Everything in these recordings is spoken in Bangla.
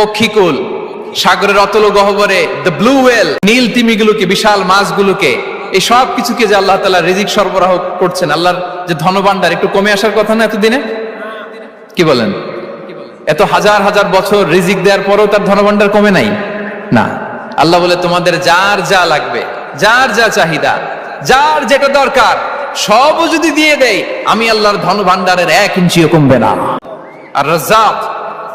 পক্ষীকুল সাগরের অতল গহবরে দ্য ব্লু ওয়েল নীল তিমিগুলোকে, বিশাল মাছগুলোকে, এই সব কিছুকে যে আল্লাহ তালা রিজিক সরবরাহ করছেন, আল্লাহর যে ধনভাণ্ডার, একটু কমে আসার কথা না এতদিনে? কি বলেন? এত হাজার হাজার বছর রিজিক দেওয়ার পরেও তার ধনভাণ্ডার কমে নাই? না। আল্লাহ বলে, তোমাদের যার যা লাগবে, যার যা চাহিদা, যার যেটা দরকার, সবও যদি দিয়ে দেয়, আমি আল্লাহর ধন ভান্ডারের এক ইঞ্চিও কমবে না। আর রাজ্জাক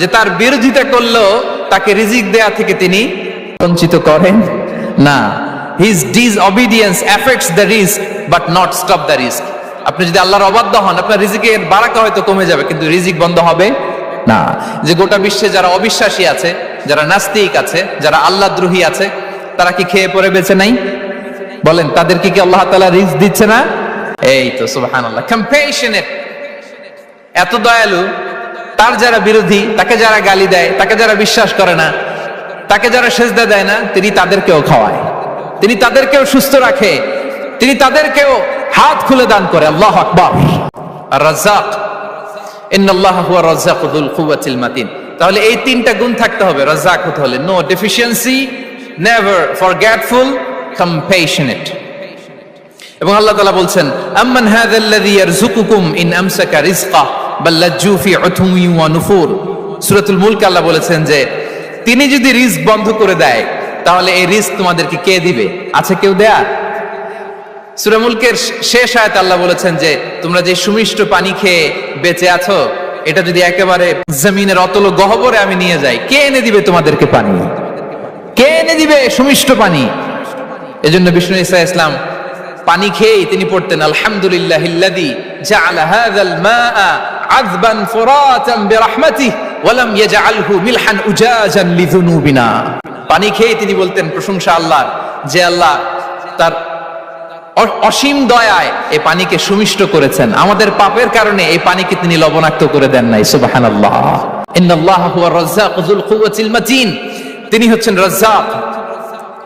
যে তার বিরোধিতা করলেও তাকে রিজিক দেয়া থেকে তিনি বঞ্চিত করেন। না his disobedience effects the risk but not stop the risk আপনি যদি আল্লাহর অবাধ্য হন, আপনার রিজিকের বারাকা হয়তো কমে যাবে, কিন্তু রিজিক বন্ধ হবে না। যে গোটা বিশ্বে যারা অবিশ্বাসী আছে, যারা নাস্তিক আছে, যারা আল্লাহ দ্রোহী আছে, তারা কি খেয়ে পরে বেঁচে নাই? বলেন তাদেরকে কি আল্লাহ তালা রিস্ক দিচ্ছে না? এই তো সুবাহান আল্লাহ এত দয়ালু তার যারা বিরোধী, তাকে যারা গালি দেয়, তাকে যারা বিশ্বাস করে না, তাকে যারা সেজদা দেয় না, তিনি তাদেরকেও খাওয়ায়। তিনি তাদেরকেও সুস্থ রাখে। তিনি তাদেরকেও হাত খুলে দান করে। আল্লাহ আকবর। তাহলে এই তিনটা গুণ থাকতে হবে। রাজ্জাক হতে হলে no deficiency never forgetful, compassionate. এবং আল্লাহ তাআলা বলছেন, আম্মান হাযাল্লাযী ইন আমসাকা রিজকা বাল লাজ্জু ফি উথুমি ওয়া নুফুর। সূরাতুল মুলক আল্লাহ বলেছেন যে, তিনি যদি বন্ধ করে দেয়, তাহলে এই তোমাদেরকে কে দিবে? আছে কেউ দেয়া? শেষ আল্লাহ বলেছেন যে, তোমরা যে সুমিষ্ট পানি খেয়ে বেঁচে আছো, এটা যদি একেবারে জমিনের অতল গহবরে আমি নিয়ে যাই, কে এনে দিবে তোমাদেরকে পানি? কে এনে দিবে সুমিষ্ট পানি? এজন্য বিষ্ণু ইসা ইসলাম পানি খেয়েই তিনি পড়তেন, আলহামদুলিল্লাহ পানি খেয়ে তিনি বলতেন, প্রশংসা আল্লাহর, যে আল্লাহ তার অসীম দয়ায় এই পানিকে সুমিষ্ট করেছেন। আমাদের পাপের কারণে এই পানিকে তিনি লবণাক্ত করে দেন নাই। সুবহানাল্লাহ। ইন্নাল্লাহ হুয়া রাজ্জাক কুওয়াতিল মাতিন। তিনি হচ্ছেন রাজ্জাক।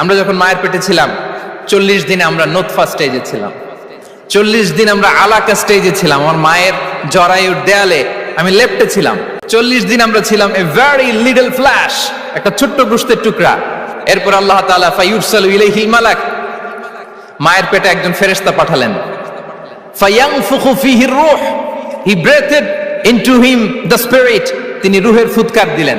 আমরা যখন মায়ের পেটে ছিলাম 40 দিনে আমরা নোতফা স্টেজে ছিলাম। চল্লিশ দিন আমরা আলাকা স্টেজে ছিলাম। আমার মায়ের জরায়ুর দেয়ালে আমি লেফটে ছিলাম। চল্লিশ দিন আমরা ছিলাম এ ভেরি লিটল ফ্ল্যাশ একটা ছোট্ট গোষ্ঠের টুকরা। এরপর আল্লাহ তাআলা ফায়ুরসালু ইলাইহিল মালাক, মায়ের পেটে একজন ফেরেশতা পাঠালেন। ফায়ানফুখু ফিহির রূহ he breathed him the spirit তিনি রুহের ফুৎকার দিলেন।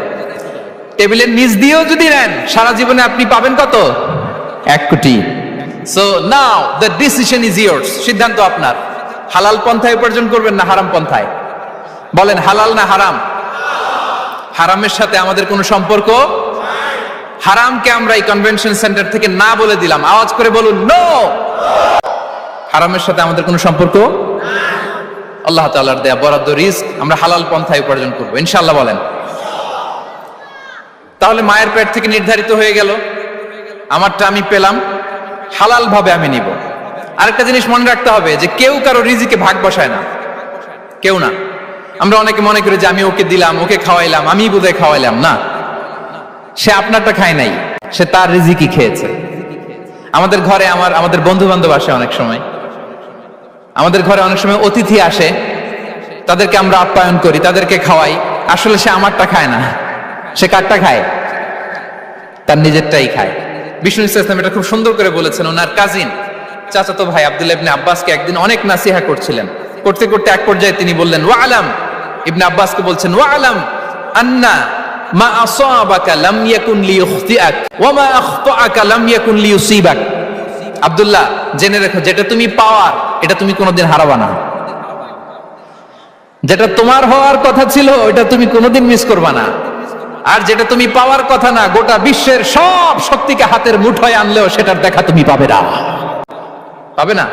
টেবিলের নিচ দিয়েও যদি নেন, সারা জীবনে আপনি পাবেন কত? এক কোটি। So now the decision is yours সিদ্ধান্ত আপনার। হালাল পন্থায় উপার্জন করবেন না হারাম পন্থায়? বলেন, হালাল না হারাম? হারামের সাথে আমাদের কোনো সম্পর্ক হারামকে আমরা এই কনভেনশন সেন্টার থেকে না বলে দিলাম। আওয়াজ করে বলুন নো হারামের সাথে আমাদের কোনো সম্পর্ক আল্লাহ তাআলার দেয়া বরাদ্দ রিস্ক আমরা হালাল পন্থায় উপার্জন করব। ইনশাআল্লাহ বলেন। তাহলে মায়ের পেট থেকে নির্ধারিত হয়ে গেল। আমারটা আমি পেলাম। হালাল ভাবে আমি নিব। আরেকটা জিনিস মনে রাখতে হবে যে কেউ কারও রিজিকে ভাগ বসায় না। কেউ না। আমরা অনেকে মনে করি যে আমি ওকে দিলাম, ওকে খাওয়াইলাম আমি বোধহয় খাওয়াইলাম। না। সে আপনারটা খায় নাই। সে তার রিজিকই খেয়েছে। আমাদের ঘরে আমার, আমাদের বন্ধু বান্ধব আসে অনেক সময়। আমাদের ঘরে অনেক সময় অতিথি আসে। তাদেরকে আমরা আপ্যায়ন করি, তাদেরকে খাওয়াই। আসলে সে আমারটা খায় না। সে কারটা খায়? তার নিজেরটাই খায়। বিষ্ণু ইসলাম এটা খুব সুন্দর করে বলেছেন, ওনার কাজিন চাচাতো ভাই আব্দুল্লাহ ইবনে আব্বাসকে একদিন অনেক নাসিহা করছিলেন। করতে করতে এক পর্যায়ে তিনি বললেন, ওয়া আলাম। ইবনে আব্বাসকে বলছেন, ওয়া আলাম আন্না মা আসাবাকা লাম ইয়াকুন লিইখতিআক ওয়া মা আখতাআকা লাম ইয়াকুন লিইউসিবাক আব্দুল্লাহ, জেনে রেখো, যেটা তুমি পাওয়ার এটা তুমি কোনোদিন হারাবা না। যেটা তোমার হওয়ার কথা ছিল ওটা তুমি কোনোদিন মিস করবা না। আর যেটা তুমি পাওয়ার কথা না, গোটা বিশ্বের সব শক্তিকে হাতের মুঠোয় আনলেও সেটার দেখা তুমি পাবে না। পাবে না?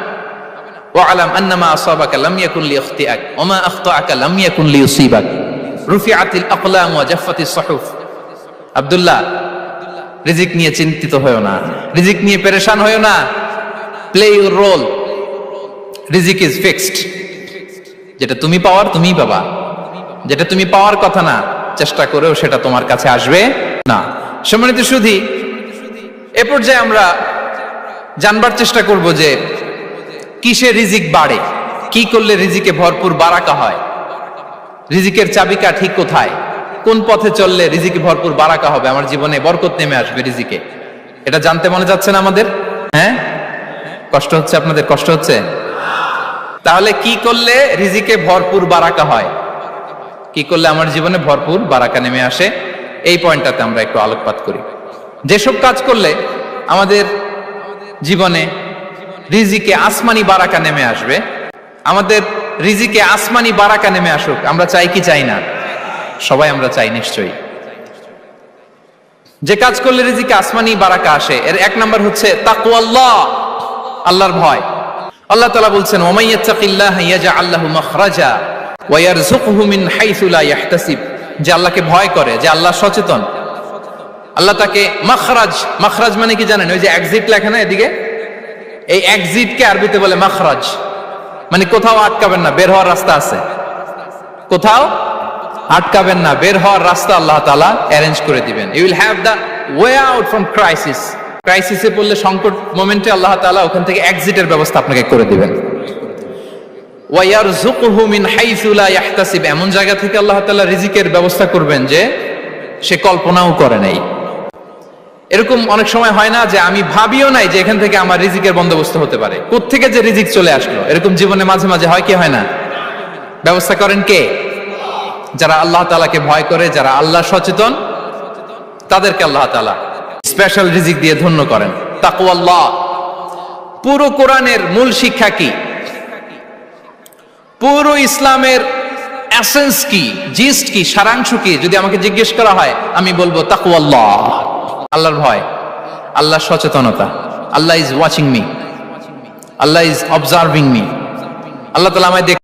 আব্দুল্লাহ, রিজিক নিয়ে চিন্তিত না। রিজিক নিয়ে পেরেশান না। প্লে রোল রিজিক ইজ ফিক্সড যেটা তুমি পাওয়ার তুমিই পাবা। যেটা তুমি পাওয়ার কথা না চেষ্টা করেও সেটা তোমার কাছে আসবে না। সম্মানিত সুধি, এ পর্যায়ে আমরা জানবার চেষ্টা করব যে কিসে রিজিক বাড়ে, কি করলে রিজিকে ভরপুর বারাকা হয়, রিজিকের চাবিকা ঠিক কোথায়, কোন পথে চললে রিজিকে ভরপুর বারাকা হবে, আমার জীবনে বরকত নেমে আসবে রিজিকে। এটা জানতে মনে যাচ্ছে না আমাদের? হ্যাঁ? কষ্ট হচ্ছে আপনাদের? কষ্ট হচ্ছে? তাহলে কি করলে রিজিকে ভরপুর বারাকা হয়? কি করলে আমার জীবনে ভরপুর বারাকা নেমে আসে? এই পয়েন্টটাতে আমরা একটু আলোকপাত করি। যেসব কাজ করলে আমাদের জীবনে রিজিকে আসমানি বারাকা নেমে আসবে, আমাদের রিজিকে আসমানি বারাকা নেমে আসুক, আমরা চাই কি চাই না? সবাই আমরা চাই নিশ্চয়ই। যে কাজ করলে রিজিকে আসমানি বারাকা আসে, এর এক নাম্বার হচ্ছে তাকুয়াল্লাহ আল্লাহর ভয়। আল্লাহ তালা বলছেন ওমাইয়াত্তাকিল্লাহ ইয়াজআল লাহু মাখরাজা। মিন ইয়াহতাসিব। যে আল্লাহকে ভয় করে, যে আল্লাহ সচেতন। আল্লাহ তাকে মাখরাজ মাখরাজ মানে কি জানেন? ওই যে লেখা না এদিকে? এই আরবিতে বলে মাখরাজ। মানে কোথাও আটকাবেন না, বের হওয়ার রাস্তা আছে। কোথাও আটকাবেন না, বের হওয়ার রাস্তা আল্লাহ অ্যারেঞ্জ করে দিবেন। Have the out from crisis ক্রাইসিসে পড়লে সংকট মোমেন্টে আল্লাহ ওখান থেকে ব্যবস্থা আপনাকে করে দিবেন ওয়াইয়ারযুকহু মিন হাইসু লা ইয়াহতাসিব এমন জায়গা থেকে আল্লাহ তাআলা রিজিকের ব্যবস্থা করবেন যে সে কল্পনাও করে নাই। এরকম অনেক সময় হয় না যে আমি ভাবিও নাই যে এখান থেকে আমার রিজিকের বন্দোবস্ত হতে পারে। কোত্থেকে যে রিজিক চলে আসলো? এরকম জীবনে মাঝে মাঝে হয় কি হয় না? ব্যবস্থা করেন কে? যারা আল্লাহ তাআলাকে ভয় করে, যারা আল্লাহ সচেতন, তাদেরকে আল্লাহ তালা স্পেশাল রিজিক দিয়ে ধন্য করেন। তাকওয়াল্লাহ পুরো কোরআনের মূল শিক্ষা কি? পুরো ইসলামের অ্যাসেন্স কি জিস্ট কি, সারাংশ কি, যদি আমাকে জিজ্ঞেস করা হয়, আমি বলব তাকু আল্লাহ আল্লাহর ভয়, আল্লাহর সচেতনতা, আল্লাহ is watching me Allah is observing me আল্লাহ তালা আমায় দেখ